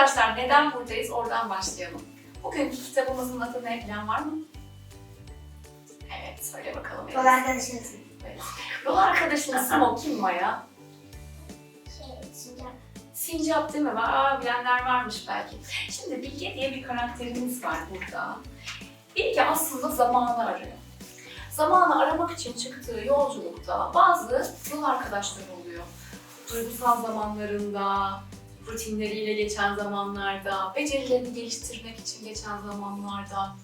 Arkadaşlar neden buradayız? Oradan başlayalım. Bugünkü kitabımızın adı ne? Bilen var mı? Evet, söyle bakalım. Yol arkadaşınız. Evet. Yol arkadaşınız mı o kim Maya? Şey, sincap. Sincap değil mi? Aa, bilenler varmış belki. Şimdi Bilge diye bir karakterimiz var burada. Bilge aslında zamanı arıyor. Zamanı aramak için çıktığı yolculukta bazı yol arkadaşları oluyor. Duygusal zamanlarında, rutinleriyle geçen zamanlarda, becerilerini geliştirmek için geçen zamanlarda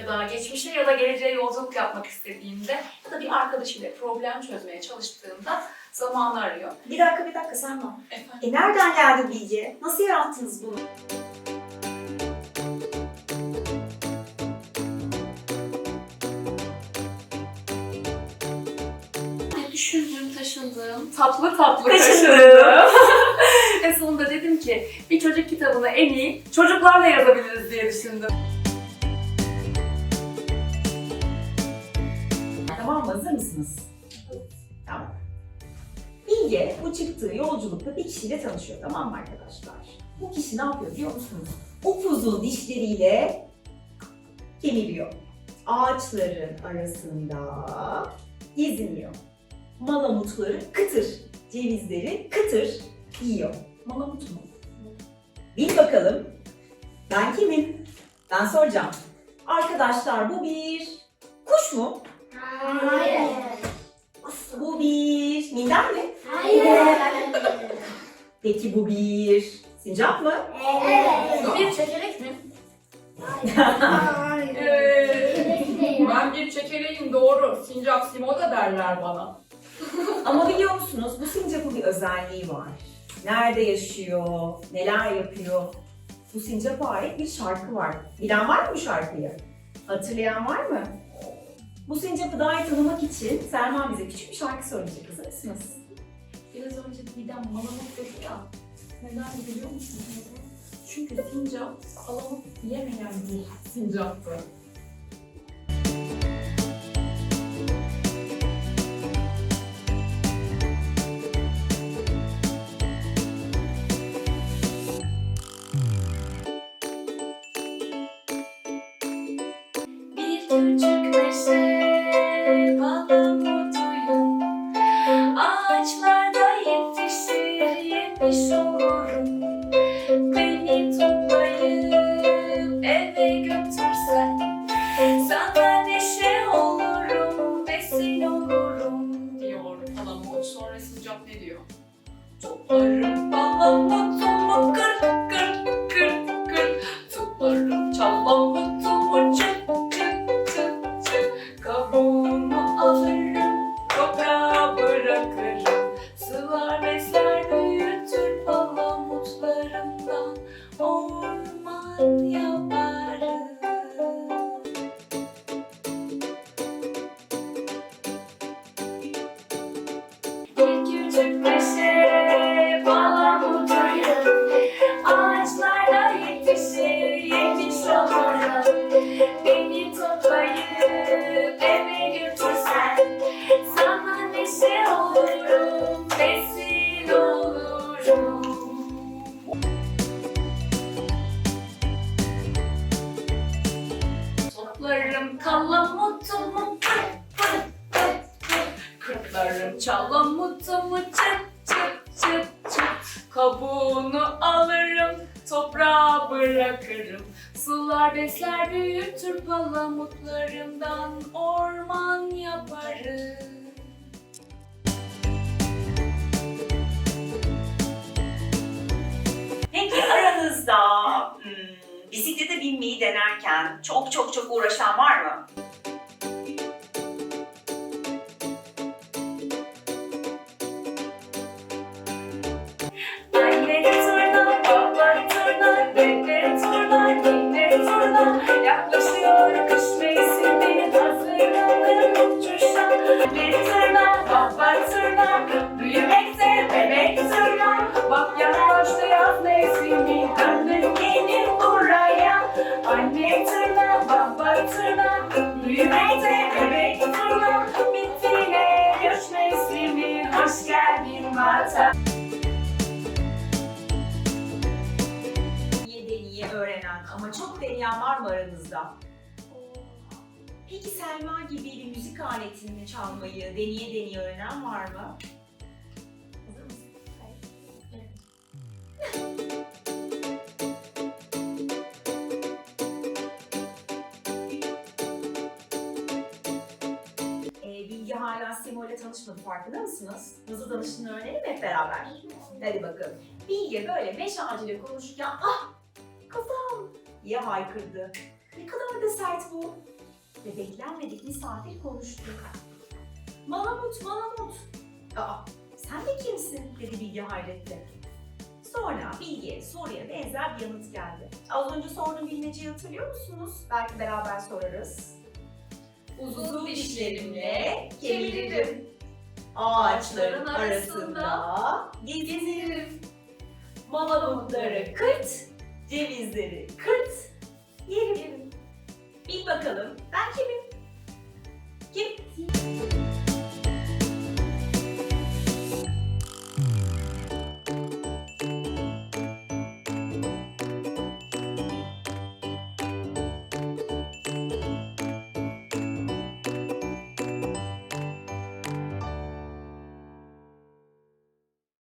ya da geçmişe ya da geleceğe yolculuk yapmak istediğinde ya da bir arkadaşıyla problem çözmeye çalıştığında zamanı arıyor. Bir dakika bir dakika Selma. Efendim? E nereden geldi bilgi? Nasıl yarattınız bunu? Düşündüm, taşındım, tatlı tatlı Taşındım. En sonunda dedim ki bir çocuk kitabını en iyi çocuklarla yazabiliriz diye düşündüm. Tamam? Hazır mısınız? Tamam. Bilge bu çıktığı yolculukta bir kişiyle tanışıyor tamam mı arkadaşlar? Bu kişi ne yapıyor biliyor musunuz? Upuzun dişleriyle kemiriyor. Ağaçların arasında geziniyor. Malamutları kıtır, cevizleri kıtır yiyor. Malamut mu? Bil bakalım. Ben kimim? Ben soracağım. Arkadaşlar bu bir kuş mu? Hayır. Bu bir minder mi? Hayır. Peki bu bir sincap mı? Evet. Bir çekerek mi? Hayır. ben bir çekeleğim doğru. Sincap Simoda derler bana. Ama biliyor musunuz bu sincapın bir özelliği var. Nerede yaşıyor, neler yapıyor? Bu sincapa ait bir şarkı var. Bilen var mı bu şarkıyı? Hatırlayan var mı? Bu sincapı daha iyi tanımak için Selma bize küçük bir şarkı söyleyecek. Hazır mısınız? Biraz önce Didem malamut dedi ya. Neden biliyor musunuz? Çünkü sincap palamut yemeyen bir sincaptı. Bir küçük meşe palamutuyum Ağaçlarda yetişir yemiş olurum Beni toplayıp eve götürsen Sana neşe olurum, besin olurum Diyor palamut. Sonra sincap ne diyor? Toplarım palamutumu kır kır kır Kırklarım çalamutumu çıt çıt çıt çıt Kabuğunu alırım toprağa bırakırım. Sular besler büyütür palamutlarımdan. Orman yaparım. Peki aranızda hmm, bisiklete binmeyi denerken çok çok çok uğraşan var mı? Büyümekte bebek turna Bitti yine göç mevsimi, hoş geldin vatan oynayan var mı aranızda? Peki Selma gibi bir müzik aletini çalmayı deneye deneye öğrenen var mı? Simo ile tanışmadı farkında mısınız? Nasıl tanıştığını öğrenelim hep beraber. Hadi bakalım. Bilge böyle meş ağacıyla konuşurken ah kafam diye haykırdı. Ne kadar da sert bu. Ve beklenmedik misafir konuştu. Malamut, Malamut. Aa, sen de kimsin? dedi Bilge hayretle. Sonra Bilge soruya benzer bir yanıt geldi. Az önce sorduğum bilmeceyi hatırlıyor musunuz? Belki beraber sorarız. Uzun dişlerimle kemiririm. Ağaçların arasında gezinirim. Malamutları kırt, cevizleri kırt, yerim. Bil bakalım ben kimim? Kim?